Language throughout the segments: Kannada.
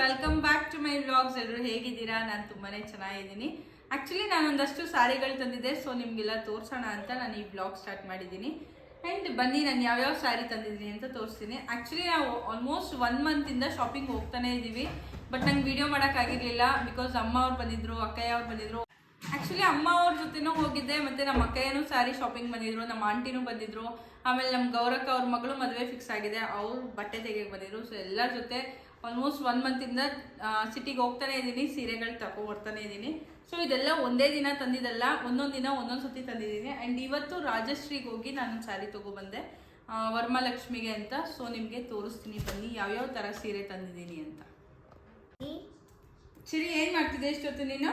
Welcome back to my vlogs ಎಲ್ಲರೂ ಹೇಗಿದ್ದೀರಾ? ನಾನು ತುಂಬಾನೇ ಚೆನ್ನಾಗಿದ್ದೀನಿ. ಆಕ್ಚುಲಿ ನಾನೊಂದಷ್ಟು ಸಾರಿಗಳು ತಂದಿದ್ದೆ ಸೊ ನಿಮ್ಗೆಲ್ಲ ತೋರ್ಸೋಣ ಅಂತ ನಾನು ಈ ಬ್ಲಾಗ್ ಸ್ಟಾರ್ಟ್ ಮಾಡಿದ್ದೀನಿ. ಆ್ಯಂಡ್ ಬನ್ನಿ, ನಾನು ಯಾವ್ಯಾವ ಸ್ಯಾರಿ ತಂದಿದ್ದೀನಿ ಅಂತ ತೋರಿಸ್ತೀನಿ. ಆ್ಯಕ್ಚುಲಿ ನಾವು ಆಲ್ಮೋಸ್ಟ್ ಒನ್ ಮಂತಿಂದ ಶಾಪಿಂಗ್ ಹೋಗ್ತಾನೆ ಇದ್ದೀವಿ ಬಟ್ ನಂಗೆ ವಿಡಿಯೋ ಮಾಡೋಕ್ಕಾಗಿರಲಿಲ್ಲ ಬಿಕಾಸ್ ಅಮ್ಮ ಅವ್ರು ಬಂದಿದ್ರು, ಅಕ್ಕಯ್ಯ ಅವ್ರು ಬಂದಿದ್ರು. ಆಕ್ಚುಲಿ ಅಮ್ಮ ಅವ್ರ ಜೊತೆನೂ ಹೋಗಿದ್ದೆ, ಮತ್ತೆ ನಮ್ಮ ಅಕ್ಕಯ್ಯನೂ ಸ್ಯಾರಿ ಶಾಪಿಂಗ್ ಬಂದಿದ್ರು ನಮ್ಮ ಆಂಟಿನೂ ಬಂದಿದ್ರು. ಆಮೇಲೆ ನಮ್ಮ ಗೌರಕ್ಕ ಅವ್ರ ಮಗಳು ಮದುವೆ ಫಿಕ್ಸ್ ಆಗಿದೆ. ಅವ್ರು ಬಟ್ಟೆ ತೆಗೆಯಕ್ಕೆ ಬಂದಿದ್ರು. ಸೊ ಎಲ್ಲರ ಜೊತೆ ಆಲ್ಮೋಸ್ಟ್ ಒನ್ ಮಂತಿಂದ ಸಿಟಿಗೆ ಹೋಗ್ತಾನೆ ಇದ್ದೀನಿ ಸೀರೆಗಳು ತಗೋ ಬರ್ತಾನೆ ಇದ್ದೀನಿ. ಸೊ ಇದೆಲ್ಲ ಒಂದೇ ದಿನ ತಂದಿದ್ದಲ್ಲ ಒಂದೊಂದು ದಿನ ಒಂದೊಂದು ಸತಿ ತಂದಿದ್ದೀನಿ. ಆ್ಯಂಡ್ ಇವತ್ತು ರಾಜಶ್ರೀಗೆ ಹೋಗಿ ನಾನು ಸ್ಯಾರಿ ತೊಗೊಬಂದೆ ವರ್ಮಾಲಕ್ಷ್ಮಿಗೆ ಅಂತ. ಸೊ ನಿಮಗೆ ತೋರಿಸ್ತೀನಿ ಬನ್ನಿ ಯಾವ್ಯಾವ ಥರ ಸೀರೆ ತಂದಿದ್ದೀನಿ ಅಂತ. ಸರಿ ಏನು ಮಾಡ್ತಿದ್ದೆ ಇಷ್ಟೊತ್ತು ನೀನು?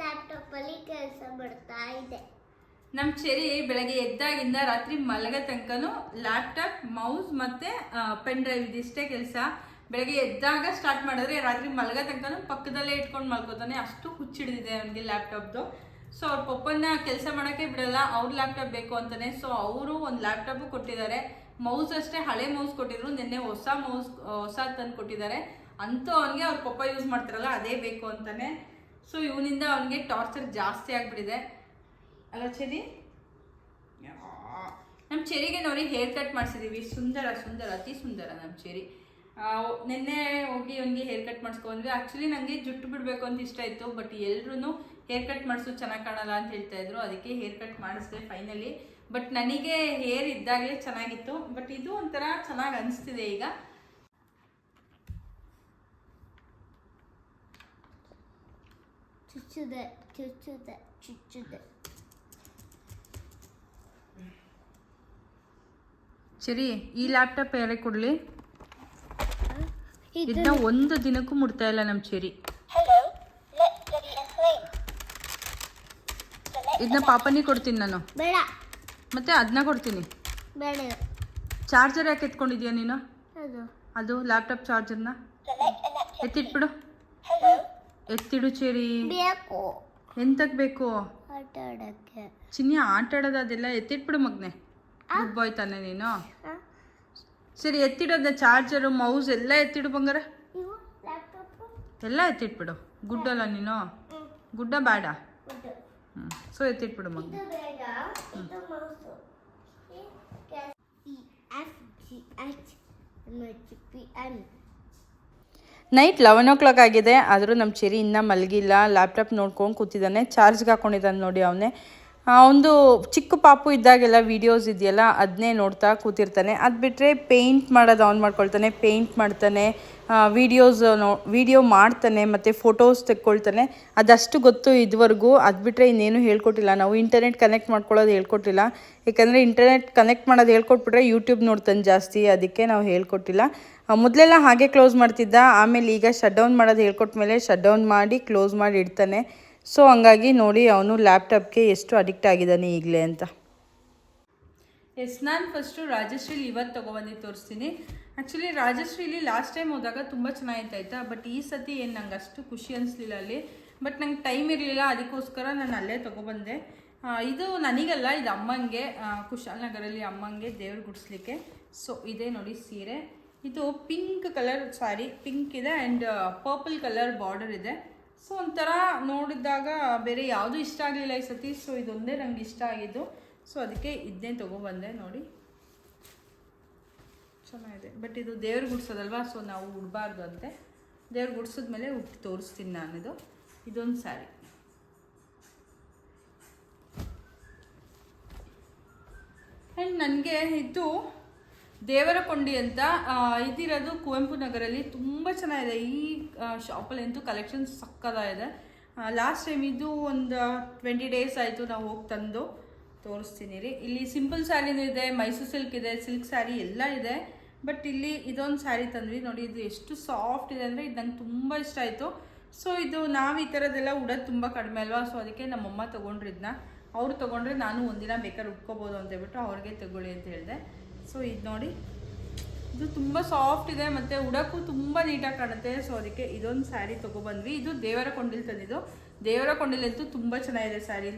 ಲ್ಯಾಪ್ಟಾಪಲ್ಲಿ ಕೆಲಸ ಬರ್ತಾ ಇದೆ. ನಮ್ಮ ಚೆರಿ ಬೆಳಗ್ಗೆ ಎದ್ದಾಗಿಂದ ರಾತ್ರಿ ಮಲಗ ತನಕನೂ ಲ್ಯಾಪ್ಟಾಪ್ ಮೌಸ್ ಮತ್ತು ಪೆನ್ ಡ್ರೈವ್ ಇದಿಷ್ಟೇ ಕೆಲಸ. ಬೆಳಗ್ಗೆ ಎದ್ದಾಗ ಸ್ಟಾರ್ಟ್ ಮಾಡಿದ್ರೆ ರಾತ್ರಿ ಮಲಗ ತನಕನೂ ಪಕ್ಕದಲ್ಲೇ ಇಟ್ಕೊಂಡು ಮಲ್ಕೋತಾನೆ. ಅಷ್ಟು ಹುಚ್ಚಿಡಿದಿದೆ ಅವನಿಗೆ ಲ್ಯಾಪ್ಟಾಪ್ದು ಸೊ ಅವ್ರ ಪಪ್ಪನ ಕೆಲಸ ಮಾಡೋಕ್ಕೆ ಬಿಡಲ್ಲ ಅವ್ರ ಲ್ಯಾಪ್ಟಾಪ್ ಬೇಕು ಅಂತಾನೆ. ಸೊ ಅವರು ಒಂದು ಲ್ಯಾಪ್ಟಾಪು ಕೊಟ್ಟಿದ್ದಾರೆ. ಮೌಸ್ ಅಷ್ಟೇ ಹಳೆ ಮೌಸ್ ಕೊಟ್ಟಿದ್ರು. ನಿನ್ನೆ ಹೊಸ ಮೌಸ್ ಹೊಸ ತಂದು ಕೊಟ್ಟಿದ್ದಾರೆ. ಅಂತೂ ಅವನಿಗೆ ಅವ್ರ ಪಪ್ಪ ಯೂಸ್ ಮಾಡ್ತಾರಲ್ಲ ಅದೇ ಬೇಕು ಅಂತಾನೆ. ಸೊ ಇವನಿಂದ ಅವನಿಗೆ ಟಾರ್ಚರ್ ಜಾಸ್ತಿ ಆಗಿಬಿಟ್ಟಿದೆ. ಅಲ್ಲ ಚೆರಿ? ನಮ್ಮ ಚೆರಿಗೆ ನೋಡಿ ಹೇರ್ ಕಟ್ ಮಾಡಿಸಿದ್ದೀವಿ ಸುಂದರ ಸುಂದರ ಅತಿ ಸುಂದರ ನಮ್ಮ ಚೆರಿ. ನಿನ್ನೆ ಹೋಗಿ ಅವನಿಗೆ ಹೇರ್ ಕಟ್ ಮಾಡಿಸ್ಕೊಂಡ್ವಿ. ಆ್ಯಕ್ಚುಲಿ ನನಗೆ ಜುಟ್ಟು ಬಿಡಬೇಕು ಅಂತ ಇಷ್ಟ ಇತ್ತು ಬಟ್ ಎಲ್ಲರೂ ಹೇರ್ ಕಟ್ ಮಾಡಿಸು ಚೆನ್ನಾಗಿ ಕಾಣಲ್ಲ ಅಂತ ಹೇಳ್ತಾ ಇದ್ರು. ಅದಕ್ಕೆ ಹೇರ್ ಕಟ್ ಮಾಡಿಸಿದೆ ಫೈನಲಿ ಬಟ್ ನನಗೆ ಹೇರ್ ಇದ್ದಾಗಲೇ ಚೆನ್ನಾಗಿತ್ತು ಬಟ್ ಇದು ಒಂಥರ ಚೆನ್ನಾಗಿ ಅನಿಸ್ತಿದೆ ಈಗ. ಚುಚ್ಚುದೆ ಚುಚ್ಚುದೆ ಚುಚ್ಚುದೆ. ಸರಿ ಈ ಲ್ಯಾಪ್ಟಾಪ್ ಯಾರೇ ಕೊಡಲಿ? ಇದನ್ನ ಒಂದು ದಿನಕ್ಕೂ ಮುಡ್ತಾ ಇಲ್ಲ ನಮ್ಮ ಚೆರಿ. ಇದನ್ನ ಪಾಪನಿ ಕೊಡ್ತೀನಿ ನಾನು. ಬೇಡ. ಮತ್ತೆ ಅದನ್ನ ಕೊಡ್ತೀನಿ. ಬೇಡ. ಚಾರ್ಜರ್ ಯಾಕೆ ಎತ್ಕೊಂಡಿದ್ಯಾ ನೀನು? ಅದು. ಲ್ಯಾಪ್ಟಾಪ್ ಚಾರ್ಜರ್ನ ಎತ್ತಿಟ್ಬಿಡು. ಎತ್ತಿಡು ಚೇರಿ. ಎಂತಕ್ ಬೇಕು? ಚಿನ್ನಿ ಆಟ ಆಡೋದು ಅದೆಲ್ಲ ಎತ್ತಿಟ್ಬಿಡು ಮಗ್ನೆ. ಗುಡ್ ಬಾಯ್ ತಾನೆ ನೀನು? ಸರಿ ಎತ್ತಿಡೋದ ಚಾರ್ಜರು ಮೌಸ್ ಎಲ್ಲ ಎತ್ತಿಡು ಬಂಗಾರ? ಎಲ್ಲ ಎತ್ತಿಟ್ಬಿಡು. ಗುಡ್ಡಲ್ಲ ನೀನು? ಗುಡ್ಡ ಬೇಡ. ಹ್ಞೂ ಸೊ ಎತ್ತಿಟ್ಬಿಡು ಮಗ. ನೈಟ್ ಲೆವೆನ್ ಓ ಕ್ಲಾಕ್ ಆಗಿದೆ. ಆದರೂ ನಮ್ಮ ಚೆರಿ ಇನ್ನೂ ಮಲಗಿಲ್ಲ. ಲ್ಯಾಪ್ಟಾಪ್ ನೋಡ್ಕೊಂಡು ಕೂತಿದ್ದಾನೆ. ಚಾರ್ಜ್ಗೆ ಹಾಕೊಂಡಿದ್ದಾನೆ ನೋಡಿ ಅವನೇ. ಒಂದು ಚಿಕ್ಕ ಪಾಪು ಇದ್ದಾಗೆಲ್ಲ ವೀಡಿಯೋಸ್ ಇದೆಯಲ್ಲ ಅದನ್ನೇ ನೋಡ್ತಾ ಕೂತಿರ್ತಾನೆ. ಅದು ಬಿಟ್ಟರೆ ಪೇಂಟ್ ಮಾಡೋದು ಆನ್ ಮಾಡ್ಕೊಳ್ತಾನೆ ಪೇಂಟ್ ಮಾಡ್ತಾನೆ ವೀಡಿಯೋಸ್ ನೋ ವೀಡಿಯೋ ಮಾಡ್ತಾನೆ, ಮತ್ತು ಫೋಟೋಸ್ ತೆಕ್ಕೊಳ್ತಾನೆ. ಅದಷ್ಟು ಗೊತ್ತು ಇದುವರೆಗೂ. ಅದು ಬಿಟ್ಟರೆ ಇನ್ನೇನು ಹೇಳ್ಕೊಟ್ಟಿಲ್ಲ. ನಾವು ಇಂಟರ್ನೆಟ್ ಕನೆಕ್ಟ್ ಮಾಡ್ಕೊಳ್ಳೋದು ಹೇಳ್ಕೊಟ್ಟಿಲ್ಲ. ಏಕೆಂದರೆ ಇಂಟರ್ನೆಟ್ ಕನೆಕ್ಟ್ ಮಾಡೋದು ಹೇಳ್ಕೊಟ್ಬಿಟ್ರೆ ಯೂಟ್ಯೂಬ್ ನೋಡ್ತಾನೆ ಜಾಸ್ತಿ. ಅದಕ್ಕೆ ನಾವು ಹೇಳ್ಕೊಟ್ಟಿಲ್ಲ. ಮೊದಲೆಲ್ಲ ಹಾಗೆ ಕ್ಲೋಸ್ ಮಾಡ್ತಿದ್ದ. ಆಮೇಲೆ ಈಗ ಶಟ್ ಡೌನ್ ಮಾಡೋದು ಹೇಳ್ಕೊಟ್ಮೇಲೆ ಶಟ್ ಡೌನ್ ಮಾಡಿ ಕ್ಲೋಸ್ ಮಾಡಿ ಇಡ್ತಾನೆ. ಸೊ ಹಂಗಾಗಿ ನೋಡಿ ಅವನು ಲ್ಯಾಪ್ಟಾಪ್ಗೆ ಎಷ್ಟು ಅಡಿಕ್ಟ್ ಆಗಿದ್ದಾನೆ ಈಗಲೇ ಅಂತ. ಎಸ್ ನಾನು ಫಸ್ಟು ರಾಜಶ್ರೀಲಿ ಇವತ್ತು ತೊಗೊಬಂದು ತೋರಿಸ್ತೀನಿ. ಆ್ಯಕ್ಚುಲಿ ರಾಜಶ್ರೀಲಿ ಲಾಸ್ಟ್ ಟೈಮ್ ಹೋದಾಗ ತುಂಬ ಚೆನ್ನಾಗಿತ್ತು ಆಯಿತಾ? ಬಟ್ ಈ ಸತಿ ಏನು ನಂಗೆ ಅಷ್ಟು ಖುಷಿ ಅನಿಸ್ಲಿಲ್ಲ ಅಲ್ಲಿ. ಬಟ್ ನಂಗೆ ಟೈಮ್ ಇರಲಿಲ್ಲ, ಅದಕ್ಕೋಸ್ಕರ ನಾನು ಅಲ್ಲೇ ತೊಗೊಬಂದೆ. ಇದು ನನಗಲ್ಲ, ಇದು ಅಮ್ಮಂಗೆ ಕುಶಾಲ್ ಕುಶಾಲನಗರಲ್ಲಿ ಅಮ್ಮಂಗೆ ದೇವ್ರು ಗುಡಿಸ್ಲಿಕ್ಕೆ. ಸೊ ಇದೇ ನೋಡಿ ಸೀರೆ. ಇದು ಪಿಂಕ್ ಕಲರ್ ಸಾರಿ ಪಿಂಕ್ ಇದೆ ಆ್ಯಂಡ್ ಪರ್ಪಲ್ ಕಲರ್ ಬಾರ್ಡರ್ ಇದೆ. ಸೊ ಒಂಥರ ನೋಡಿದಾಗ ಬೇರೆ ಯಾವುದೂ ಇಷ್ಟ ಆಗಲಿಲ್ಲ ಈ ಸತಿ. ಸೊ ಇದೊಂದೇ ನಂಗೆ ಇಷ್ಟ ಆಗಿದ್ದು. ಸೊ ಅದಕ್ಕೆ ಇದನ್ನೇ ತೊಗೊಬಂದೆ ನೋಡಿ. ಚೆನ್ನಾಗಿದೆ. ಬಟ್ ಇದು ದೇವ್ರ ಗುಡ್ಸೋದಲ್ವಾ? ಸೊ ನಾವು ಉಡಬಾರ್ದು ಅಂತೆ. ದೇವ್ರು ಗುಡ್ಸಿದ್ಮೇಲೆ ಉಟ್ಟು ತೋರಿಸ್ತೀನಿ ನಾನಿದು. ಇದೊಂದು ಸ್ಯಾರಿ ಆ್ಯಂಡ್ ನನಗೆ ಇದು ದೇವರ ಕೊಂಡಿ ಅಂತ ಇದಿರೋದು ಕುವೆಂಪು ನಗರಲ್ಲಿ ತುಂಬ ಚೆನ್ನಾಗಿದೆ. ಈ ಶಾಪಲ್ಲಿ ಅಂತೂ ಕಲೆಕ್ಷನ್ ಸಕ್ಕದಾಗಿದೆ. ಲಾಸ್ಟ್ ಟೈಮ್ ಇದು ಒಂದು ಟ್ವೆಂಟಿ ಡೇಸ್ ಆಯಿತು ನಾವು ಹೋಗಿ ತಂದು ತೋರಿಸ್ತೀನಿ ರೀ. ಇಲ್ಲಿ ಸಿಂಪಲ್ ಸ್ಯಾರಿನೂ ಇದೆ, ಮೈಸೂರು ಸಿಲ್ಕ್ ಇದೆ ಸಿಲ್ಕ್ ಸ್ಯಾರಿ ಎಲ್ಲ ಇದೆ. ಬಟ್ ಇಲ್ಲಿ ಇದೊಂದು ಸ್ಯಾರಿ ತಂದ್ವಿ. ನೋಡಿ, ಇದು ಎಷ್ಟು ಸಾಫ್ಟ್ ಇದೆ ಅಂದರೆ ಇದು ನಂಗೆ ತುಂಬ ಇಷ್ಟ ಆಯಿತು. ಸೊ ಇದು ನಾವು ಈ ಥರದ್ದೆಲ್ಲ ಉಡೋದು ತುಂಬ ಕಡಿಮೆ ಅಲ್ವಾ? ಸೊ ಅದಕ್ಕೆ ನಮ್ಮಮ್ಮ ತೊಗೊಂಡ್ರಿದ್ನ ಅವ್ರು ತೊಗೊಂಡ್ರೆ ನಾನು ಒಂದಿನ ಬೇಕಾದ್ರೆ ಉಟ್ಕೋಬೋದು ಅಂತ ಹೇಳ್ಬಿಟ್ಟು ಅವ್ರಿಗೆ ತಗೊಳ್ಳಿ ಅಂತ ಹೇಳಿದೆ. ಸೊ ಇದು ನೋಡಿ. ಇದು ತುಂಬ ಸಾಫ್ಟ್ ಇದೆ, ಮತ್ತು ಉಡಕ್ಕೂ ತುಂಬ ನೀಟಾಗಿ ಕಾಣುತ್ತೆ. ಸೊ ಅದಕ್ಕೆ ಇದೊಂದು ಸ್ಯಾರಿ ತೊಗೊಬಂದ್ವಿ. ಇದು ದೇವರ ಕೊಂಡಿಲ್ ತಂದಿದ್ದು. ದೇವರ ಕೊಂಡಿಲಂತೂ ತುಂಬ ಚೆನ್ನಾಗಿದೆ ಸ್ಯಾರಿ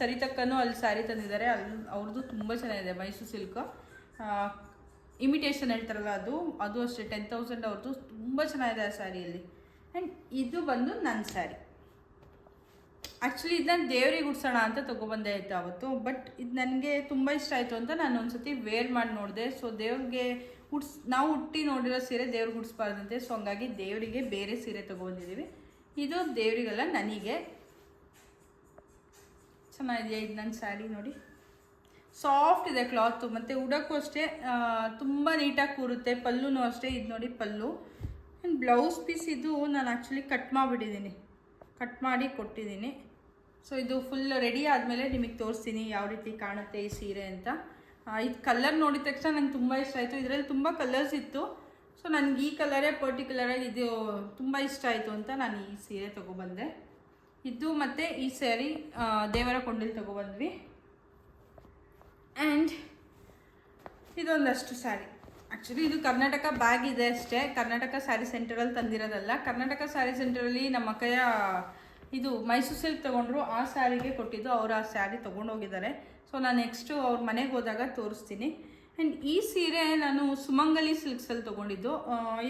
ಸರಿ ತಕ್ಕನೂ ಅಲ್ಲಿ ಸ್ಯಾರಿ ತಂದಿದ್ದಾರೆ. ಅಲ್ಲಿ ಅವ್ರದ್ದು ತುಂಬ ಚೆನ್ನಾಗಿದೆ ಮೈಸೂರು ಸಿಲ್ಕ್ ಇಮಿಟೇಷನ್ ಹೇಳ್ತಾರಲ್ಲ ಅದು. ಅದು ಅಷ್ಟೇ ಟೆನ್ ತೌಸಂಡ್ ಅವ್ರದ್ದು ತುಂಬ ಚೆನ್ನಾಗಿದೆ ಆ ಸ್ಯಾರಿಯಲ್ಲಿ ಆ್ಯಂಡ್ ಇದು ಬಂದು ನನ್ನ ಸ್ಯಾರಿ ಆ್ಯಕ್ಚುಲಿ ಇದನ್ನ ದೇವ್ರಿಗೆ ಉಡ್ಸೋಣ ಅಂತ ತೊಗೊಬಂದೆ ಆಯಿತು ಅವತ್ತು ಬಟ್ ಇದು ನನಗೆ ತುಂಬ ಇಷ್ಟ ಆಯಿತು ಅಂತ ನಾನು ಒಂದ್ಸತಿ ವೇರ್ ಮಾಡಿ ನೋಡಿದೆ. ಸೊ ದೇವ್ರಿಗೆ ಉಡ್ಸ್, ನಾವು ಹುಟ್ಟಿ ನೋಡಿರೋ ಸೀರೆ ದೇವ್ರಿಗೆ ಉಡ್ಸ್ಬಾರ್ದಂತೆ. ಸೊ ಹಂಗಾಗಿ ದೇವರಿಗೆ ಬೇರೆ ಸೀರೆ ತೊಗೊಬಂದಿದ್ದೀವಿ ಇದು ದೇವರಿಗಲ್ಲ, ನನಗೆ. ಚೆನ್ನಾಗಿದೆಯಾ ಇದು ನನ್ನ ಸ್ಯಾರಿ ನೋಡಿ. ಸಾಫ್ಟ್ ಇದೆ ಕ್ಲಾತು ಮತ್ತು ಉಡೋಕ್ಕೂ ಅಷ್ಟೇ ತುಂಬ ನೀಟಾಗಿ ಕೂರುತ್ತೆ. ಪಲ್ಲುನೂ ಅಷ್ಟೇ, ಇದು ನೋಡಿ ಪಲ್ಲು. ಆ್ಯಂಡ್ ಬ್ಲೌಸ್ ಪೀಸ್ ಇದು ನಾನು ಆ್ಯಕ್ಚುಲಿ ಕಟ್ ಮಾಡಿಬಿಟ್ಟಿದ್ದೀನಿ ಕಟ್ ಮಾಡಿ ಕೊಟ್ಟಿದ್ದೀನಿ. ಸೊ ಇದು ಫುಲ್ ರೆಡಿ ಆದಮೇಲೆ ನಿಮಗೆ ತೋರಿಸ್ತೀನಿ ಯಾವ ರೀತಿ ಕಾಣುತ್ತೆ ಈ ಸೀರೆ ಅಂತ. ಇದು ಕಲರ್ ನೋಡಿದ ತಕ್ಷಣ ನಂಗೆ ತುಂಬ ಇಷ್ಟ ಆಯಿತು. ಇದರಲ್ಲಿ ತುಂಬ ಕಲರ್ಸ್ ಇತ್ತು. ಸೊ ನನಗೆ ಈ ಕಲರೇ ಪರ್ಟಿಕ್ಯುಲರಾಗಿ ಇದು ತುಂಬ ಇಷ್ಟ ಆಯಿತು ಅಂತ ನಾನು ಈ ಸೀರೆ ತೊಗೊಬಂದೆ. ಇದು ಮತ್ತು ಈ ಸ್ಯಾರಿ ದೇವರ ಕೊಂಡಲ್ಲಿ ತೊಗೊಬಂದ್ವಿ. ಆ್ಯಂಡ್ ಇದೊಂದಷ್ಟು ಸ್ಯಾರಿ ಆ್ಯಕ್ಚುಲಿ ಇದು ಕರ್ನಾಟಕ ಬ್ಯಾಗ್ ಇದೆ ಅಷ್ಟೇ. ಕರ್ನಾಟಕ ಸ್ಯಾರಿ ಸೆಂಟರಲ್ಲಿ ತಂದಿರೋದಲ್ಲ. ಕರ್ನಾಟಕ ಸ್ಯಾರಿ ಸೆಂಟರಲ್ಲಿ ನಮ್ಮ ಅಕ್ಕಯ್ಯ, ಇದು ಮೈಸೂರು ಸಿಲ್ಕ್ ತೊಗೊಂಡ್ರು. ಆ ಸ್ಯಾರಿಗೆ ಕೊಟ್ಟಿದ್ದು. ಅವರು ಆ ಸ್ಯಾರಿ ತೊಗೊಂಡೋಗಿದ್ದಾರೆ. ಸೊ ನಾನು ನೆಕ್ಸ್ಟು ಅವ್ರ ಮನೆಗೆ ಹೋದಾಗ ತೋರಿಸ್ತೀನಿ. ಆ್ಯಂಡ್ ಈ ಸೀರೆ ನಾನು ಸುಮಂಗಲಿ ಸಿಲ್ಕ್ಸಲ್ಲಿ ತೊಗೊಂಡಿದ್ದು.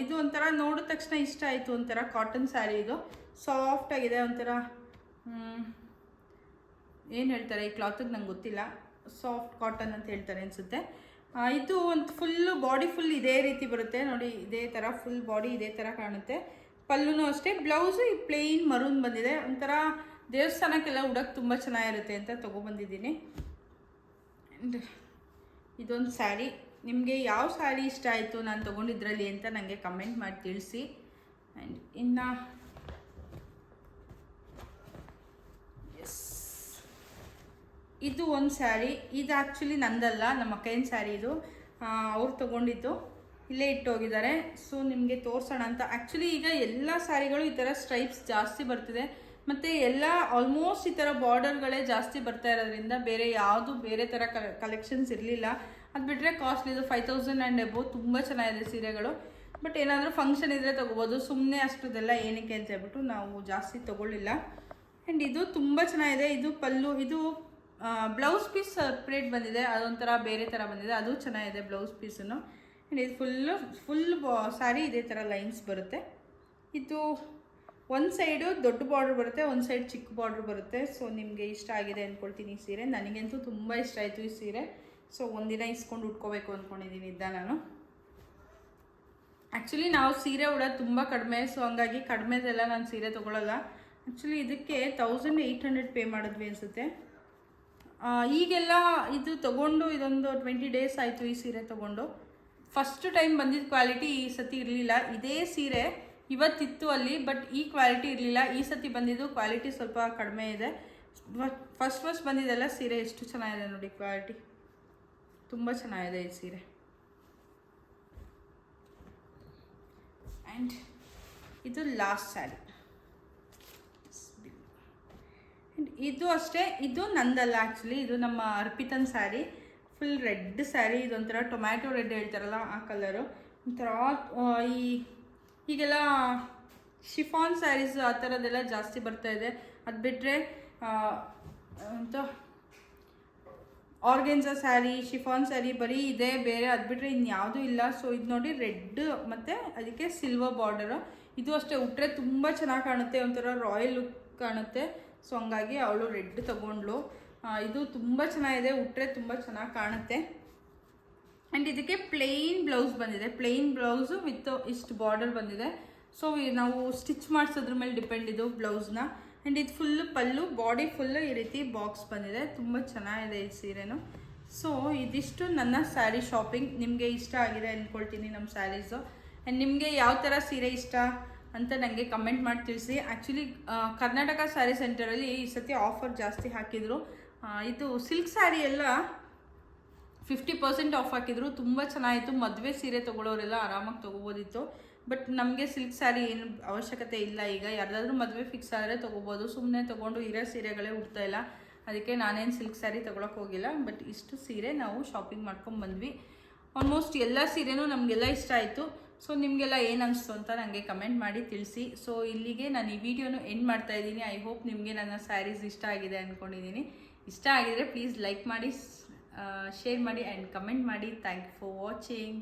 ಇದು ಒಂಥರ ನೋಡಿದ ತಕ್ಷಣ ಇಷ್ಟ ಆಯಿತು. ಒಂಥರ ಕಾಟನ್ ಸ್ಯಾರಿ ಇದು. ಸಾಫ್ಟಾಗಿದೆ ಒಂಥರ ಏನು ಹೇಳ್ತಾರೆ? ಈ ಕ್ಲಾತಿಗೆ ನಂಗೆ ಗೊತ್ತಿಲ್ಲ. ಸಾಫ್ಟ್ ಕಾಟನ್ ಅಂತ ಹೇಳ್ತಾರೆ ಅನಿಸುತ್ತೆ. ಇದು ಒಂದು ಫುಲ್ಲು ಬಾಡಿ ಫುಲ್ ಇದೇ ರೀತಿ ಬರುತ್ತೆ. ನೋಡಿ, ಇದೇ ಥರ ಫುಲ್ ಬಾಡಿ ಇದೇ ಥರ ಕಾಣುತ್ತೆ. ಪಲ್ಲುನೂ ಅಷ್ಟೇ ಬ್ಲೌಸು ಈ ಪ್ಲೇನ್ ಮರೂನ್ ಬಂದಿದೆ. ಒಂಥರ ದೇವಸ್ಥಾನಕ್ಕೆಲ್ಲ ಉಡೋಕ್ಕೆ ತುಂಬ ಚೆನ್ನಾಗಿರುತ್ತೆ ಅಂತ ತೊಗೊಬಂದಿದ್ದೀನಿ. ಇದೊಂದು ಸ್ಯಾರಿ ನಿಮಗೆ ಯಾವ ಸ್ಯಾರಿ ಇಷ್ಟ ಆಯಿತು ನಾನು ತೊಗೊಂಡಿದ್ರಲ್ಲಿ ಅಂತ ನನಗೆ ಕಮೆಂಟ್ ಮಾಡಿ ತಿಳಿಸಿ. ಆ್ಯಂಡ್ ಇನ್ನು ಎಸ್ ಇದು ಒಂದು ಸ್ಯಾರಿ ಇದು ಆ್ಯಕ್ಚುಲಿ ನಂದಲ್ಲ, ನಮ್ಮ ಅಕ್ಕನ ಸ್ಯಾರಿ ಇದು. ಅವ್ರು ತೊಗೊಂಡಿದ್ದು. ಇಲ್ಲೇ ಇಟ್ಟು ಹೋಗಿದ್ದಾರೆ ಸೊ ನಿಮಗೆ ತೋರಿಸೋಣ ಅಂತ. ಆ್ಯಕ್ಚುಲಿ ಈಗ ಎಲ್ಲ ಸ್ಯಾರಿಗಳು ಈ ಥರ ಸ್ಟ್ರೈಪ್ಸ್ ಜಾಸ್ತಿ ಬರ್ತಿದೆ. ಮತ್ತು ಎಲ್ಲ ಆಲ್ಮೋಸ್ಟ್ ಈ ಥರ ಬಾರ್ಡರ್ಗಳೇ ಜಾಸ್ತಿ ಬರ್ತಾ ಇರೋದ್ರಿಂದ ಬೇರೆ ಯಾವುದು ಬೇರೆ ಥರ ಕಲೆಕ್ಷನ್ಸ್ ಇರಲಿಲ್ಲ. ಅದು ಬಿಟ್ಟರೆ ಕಾಸ್ಟ್ಲಿ ಇದು ಫೈವ್ ತೌಸಂಡ್ ಆ್ಯಂಡ್ ಎಬೋ ತುಂಬ ಚೆನ್ನಾಗಿದೆ ಸೀರೆಗಳು. ಬಟ್ ಏನಾದರೂ ಫಂಕ್ಷನ್ ಇದ್ದರೆ ತೊಗೋಬೋದು. ಸುಮ್ಮನೆ ಅಷ್ಟದೆಲ್ಲ ಏನಕ್ಕೆ ಅಂತ ಹೇಳ್ಬಿಟ್ಟು ನಾವು ಜಾಸ್ತಿ ತೊಗೊಳ್ಳಿಲ್ಲ. ಆ್ಯಂಡ್ ಇದು ತುಂಬ ಚೆನ್ನಾಗಿದೆ. ಇದು ಪಲ್ಲು, ಇದು ಬ್ಲೌಸ್ ಪೀಸ್ ಸಪ್ರೇಟ್ ಬಂದಿದೆ, ಅದೊಂಥರ ಬೇರೆ ಥರ ಬಂದಿದೆ, ಅದು ಚೆನ್ನಾಗಿದೆ ಬ್ಲೌಸ್ ಪೀಸನ್ನು ಆ್ಯಂಡ್ ಇದು ಫುಲ್ಲು ಫುಲ್ ಬಾ ಸ್ಯಾರಿ ಇದೇ ಥರ ಲೈನ್ಸ್ ಬರುತ್ತೆ. ಇದು ಒಂದು ಸೈಡು ದೊಡ್ಡ ಬಾರ್ಡ್ರ್ ಬರುತ್ತೆ, ಒಂದು ಸೈಡ್ ಚಿಕ್ಕ ಬಾರ್ಡ್ರ್ ಬರುತ್ತೆ. ಸೊ ನಿಮಗೆ ಇಷ್ಟ ಆಗಿದೆ ಅಂದ್ಕೊಳ್ತೀನಿ ಈ ಸೀರೆ. ನನಗಂತೂ ತುಂಬ ಇಷ್ಟ ಆಯಿತು ಈ ಸೀರೆ. ಸೊ ಒಂದಿನ ಇಸ್ಕೊಂಡು ಉಟ್ಕೋಬೇಕು ಅಂದ್ಕೊಂಡಿದ್ದೀನಿ ಇದ್ದ ನಾನು. ಆ್ಯಕ್ಚುಲಿ ನಾವು ಸೀರೆ ಉಡೋದು ತುಂಬ ಕಡಿಮೆ ಸೊ ಹಂಗಾಗಿ ಕಡಿಮೆದೆಲ್ಲ ನಾನು ಸೀರೆ ತೊಗೊಳಲ್ಲ. ಆ್ಯಕ್ಚುಲಿ ಇದಕ್ಕೆ ತೌಸಂಡ್ ಏಯ್ಟ್ ಹಂಡ್ರೆಡ್ ಪೇ ಮಾಡಿದ್ವಿ ಅನಿಸುತ್ತೆ. ಈಗೆಲ್ಲ ಇದು ತೊಗೊಂಡು ಇದೊಂದು ಟ್ವೆಂಟಿ ಡೇಸ್ ಆಯಿತು ಈ ಸೀರೆ ತೊಗೊಂಡು. ಫಸ್ಟ್ ಟೈಮ್ ಬಂದಿದ್ದ ಕ್ವಾಲಿಟಿ ಈ ಸತಿ ಇರಲಿಲ್ಲ. ಇದೇ ಸೀರೆ ಇವತ್ತಿತ್ತು ಅಲ್ಲಿ ಬಟ್ ಈ ಕ್ವಾಲಿಟಿ ಇರಲಿಲ್ಲ. ಈ ಸತಿ ಬಂದಿದ್ದು ಕ್ವಾಲಿಟಿ ಸ್ವಲ್ಪ ಕಡಿಮೆ ಇದೆ. ಫಸ್ಟ್ ಫಸ್ಟ್ ಬಂದಿದ್ದೆಲ್ಲ ಸೀರೆ ಎಷ್ಟು ಚೆನ್ನಾಗಿದೆ ನೋಡಿ ಕ್ವಾಲಿಟಿ ತುಂಬ ಚೆನ್ನಾಗಿದೆ ಈ ಸೀರೆ. ಆ್ಯಂಡ್ ಇದು ಲಾಸ್ಟ್ ಸ್ಯಾರಿ ಆ್ಯಂಡ್ ಇದು ಅಷ್ಟೇ, ಇದು ನಂದಲ್ಲ ಆ್ಯಕ್ಚುಲಿ ಇದು ನಮ್ಮ ಅರ್ಪಿತನ್ ಸ್ಯಾರಿ ಫುಲ್ ರೆಡ್ ಸ್ಯಾರಿ ಇದೊಂಥರ ಟೊಮ್ಯಾಟೊ ರೆಡ್ ಹೇಳ್ತಾರಲ್ಲ ಆ ಕಲರು ಒಂಥರ ಈ, ಈಗೆಲ್ಲ ಶಿಫಾನ್ ಸ್ಯಾರೀಸ್ ಆ ಥರದ್ದೆಲ್ಲ ಜಾಸ್ತಿ ಬರ್ತಾ ಇದೆ. ಅದು ಬಿಟ್ಟರೆ ಅಂತ ಆರ್ಗೆನ್ಸಾ ಸ್ಯಾರಿ ಶಿಫಾನ್ ಸ್ಯಾರಿ ಬರೀ ಇದೆ, ಬೇರೆ ಅದು ಬಿಟ್ಟರೆ ಇನ್ಯಾವುದೂ ಇಲ್ಲ. ಸೊ ಇದು ನೋಡಿ ರೆಡ್ ಮತ್ತು ಅದಕ್ಕೆ ಸಿಲ್ವರ್ ಬಾರ್ಡರು ಇದು ಅಷ್ಟೇ, ಉಟ್ರೆ ತುಂಬ ಚೆನ್ನಾಗಿ ಕಾಣುತ್ತೆ, ಒಂಥರ ರಾಯಲ್ ಲುಕ್ ಕಾಣುತ್ತೆ. ಸೊ ಹಂಗಾಗಿ ಅವಳು ರೆಡ್ ತಗೊಂಡ್ಳು. ಇದು ತುಂಬ ಚೆನ್ನಾಗಿದೆ, ಉಟ್ರೆ ತುಂಬ ಚೆನ್ನಾಗಿ ಕಾಣುತ್ತೆ. ಆ್ಯಂಡ್ ಇದಕ್ಕೆ ಪ್ಲೇನ್ ಬ್ಲೌಸ್ ಬಂದಿದೆ. ಪ್ಲೇನ್ ಬ್ಲೌಸು ವಿತ್ ಇಷ್ಟು ಬಾರ್ಡರ್ ಬಂದಿದೆ. ಸೊ ನಾವು ಸ್ಟಿಚ್ ಮಾಡಿಸೋದ್ರ ಮೇಲೆ ಡಿಪೆಂಡ್ ಇದು ಬ್ಲೌಸ್ನ ಆ್ಯಂಡ್ ಇದು ಫುಲ್ಲು ಪಲ್ಲು ಬಾಡಿ ಫುಲ್ಲು ಈ ರೀತಿ ಬಾಕ್ಸ್ ಬಂದಿದೆ. ತುಂಬ ಚೆನ್ನಾಗಿದೆ ಈ ಸೀರೆನು. ಸೊ ಇದಿಷ್ಟು ನನ್ನ ಸ್ಯಾರಿ ಶಾಪಿಂಗ್ ನಿಮಗೆ ಇಷ್ಟ ಆಗಿದೆ ಅಂದ್ಕೊಳ್ತೀನಿ ನಮ್ಮ ಸ್ಯಾರೀಸು ಆ್ಯಂಡ್ ನಿಮಗೆ ಯಾವ ಥರ ಸೀರೆ ಇಷ್ಟ? ಅಂತ ನನಗೆ ಕಮೆಂಟ್ ಮಾಡಿ ತಿಳಿಸಿ. ಆ್ಯಕ್ಚುಲಿ ಕರ್ನಾಟಕ ಸ್ಯಾರಿ ಸೆಂಟರಲ್ಲಿ ಈ ಸತಿ ಆಫರ್ ಜಾಸ್ತಿ ಹಾಕಿದರು. ಇದು ಸಿಲ್ಕ್ ಸ್ಯಾರಿ ಎಲ್ಲ ಫಿಫ್ಟಿ ಪರ್ಸೆಂಟ್ ಆಫ್ ಹಾಕಿದ್ರು. ತುಂಬ ಚೆನ್ನಾಗಿತ್ತು. ಮದುವೆ ಸೀರೆ ತೊಗೊಳೋರೆಲ್ಲ ಆರಾಮಾಗಿ ತೊಗೋಬೋದಿತ್ತು. ಬಟ್ ನಮಗೆ ಸಿಲ್ಕ್ ಸ್ಯಾರಿ ಏನು ಅವಶ್ಯಕತೆ ಇಲ್ಲ. ಈಗ ಯಾರ್ದಾದ್ರೂ ಮದುವೆ ಫಿಕ್ಸ್ ಆದರೆ ತೊಗೋಬೋದು. ಸುಮ್ಮನೆ ತೊಗೊಂಡು ಇರೋ ಸೀರೆಗಳೇ ಉಡ್ತಾ ಇಲ್ಲ. ಅದಕ್ಕೆ ನಾನೇನು ಸಿಲ್ಕ್ ಸ್ಯಾರಿ ತೊಗೊಳಕ್ಕೆ ಹೋಗಿಲ್ಲ. ಬಟ್ ಇಷ್ಟು ಸೀರೆ ನಾವು ಶಾಪಿಂಗ್ ಮಾಡ್ಕೊಂಡು ಬಂದ್ವಿ. ಆಲ್ಮೋಸ್ಟ್ ಎಲ್ಲ ಸೀರೆನೂ ನಮಗೆಲ್ಲ ಇಷ್ಟ ಆಯಿತು. ಸೊ ನಿಮಗೆಲ್ಲ ಏನು ಅನಿಸ್ತು ಅಂತ ನನಗೆ ಕಮೆಂಟ್ ಮಾಡಿ ತಿಳಿಸಿ. ಸೊ ಇಲ್ಲಿಗೆ ನಾನು ಈ ವಿಡಿಯೋನು ಎಂಡ್ ಮಾಡ್ತಾ ಇದ್ದೀನಿ. ಐ ಹೋಪ್ ನಿಮಗೆ ನನ್ನ ಸ್ಯಾರೀಸ್ ಇಷ್ಟ ಆಗಿದೆ ಅಂದ್ಕೊಂಡಿದ್ದೀನಿ ಇಷ್ಟ ಆಗಿದರೆ ಪ್ಲೀಸ್ ಲೈಕ್ ಮಾಡಿ ಶೇರ್ ಮಾಡಿ ಆ್ಯಂಡ್ ಕಮೆಂಟ್ ಮಾಡಿ. Thank you for watching